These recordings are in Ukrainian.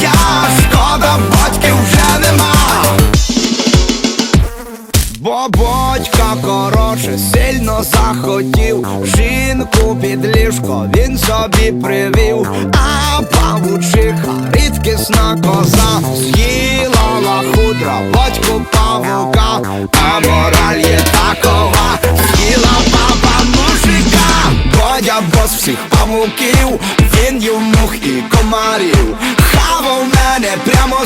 я, шкода, батьків вже нема. Бо батька коротше сильно захотів. Жінку під ліжко він собі привів, а павучиха рідкісна коза. З'їла лахудра, батьку павука, а мораль є такова, з'їла баба мужика, бо я бос всіх павуків, він мух і комарів,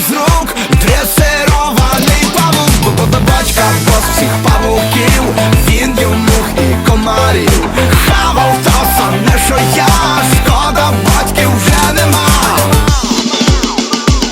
з рук, дресирований павук, бо до батька бос всіх павуків, він їв мух і комарів, хавав то саме, що я, шкода, батьків вже нема.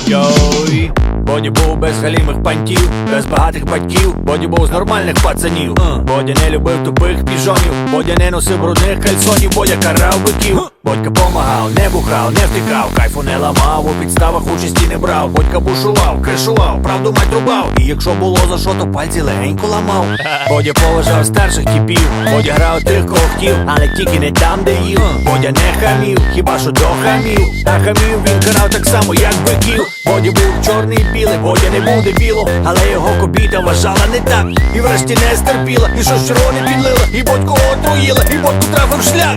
Йой, Боді був без галімих пантів, без багатих батьків, Боді був з нормальних пацанів. Бодя не любив тупих піжонів, Бодя не носив брудних кальсонів, Бодя карав биків. Бодька помагав, не бухав, не втикав, кайфу не ламав, у підставах участі не брав. Бодька бушував, кришував, правду мать рубав. І якщо було за що, то пальці легенько ламав. Бодя поважав старших типів, Бодя грав тих, кого хотів, але тільки не там, де їв. Бодя не хамів, хіба що до хамів. А хамів він карав так само, як биків. Боді був чорний білий, Бодя не буде біло, але його кобіта вважала не так. І врешті не стерпіла, і щось червоне підлила, і бодьку отруїла, і бодьку трафив шлях.